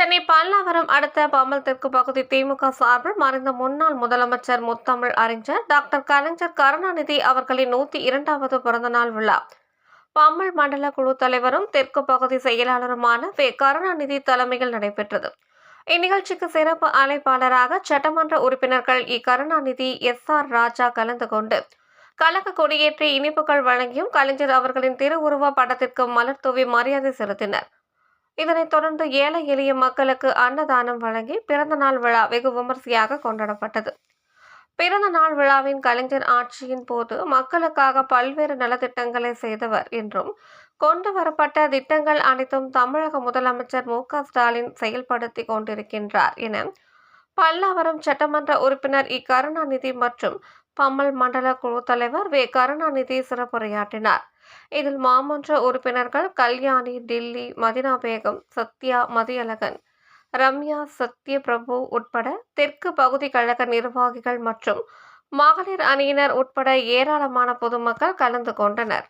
சென்னை பல்லாவரம் அடுத்த பாம்பல் தெற்கு பகுதி திமுக சார்பில் மறைந்த முன்னாள் முதலமைச்சர் முத்தமிழ் அறிஞர் டாக்டர் கலைஞர் கருணாநிதி அவர்களின் நூத்தி இரண்டாவது பிறந்தநாள் விழா. பம்மல் மண்டல குழு தலைவரும் தெற்கு பகுதி செயலாளருமான வே. கருணாநிதி தலைமையில் நடைபெற்றது. இந்நிகழ்ச்சிக்கு சிறப்பு அழைப்பாளராக சட்டமன்ற உறுப்பினர்கள் E. Karunanidhi S. R. Raja கலந்து கொண்டு கழக கொடியேற்றி இனிப்புகள் வழங்கியும் கலைஞர் அவர்களின் திருவுருவ படத்திற்கு மலர் தூவி மரியாதை செலுத்தினர். இதனைத் தொடர்ந்து ஏழை எளிய மக்களுக்கு அன்னதானம் வழங்கி பிறந்த நாள் விழா வெகு விமர்சையாக கொண்டாடப்பட்டது. பிறந்த நாள் விழாவின் கலைஞர் ஆட்சியின் போது மக்களுக்காக பல்வேறு நலத்திட்டங்களை செய்தவர் என்றும் கொண்டு வரப்பட்ட திட்டங்கள் அனைத்தும் தமிழக முதலமைச்சர் மு. க. ஸ்டாலின் செயல்படுத்தி கொண்டிருக்கின்றார் என பல்லாவரம் சட்டமன்ற உறுப்பினர் இ கருணாநிதி மற்றும் பம்மல் மண்டல குழு தலைவர் வே. கருணாநிதி சிறப்புரையாற்றினார். இதில் மாமன்ற உறுப்பினர்கள் கல்யாணி டில்லி மதினா பேகம் சத்யா மதியழகன் ரம்யா சத்ய பிரபு உட்பட தெற்கு பகுதி கழக நிர்வாகிகள் மற்றும் மகளிர் அணியினர் உட்பட ஏராளமான பொதுமக்கள் கலந்து கொண்டனர்.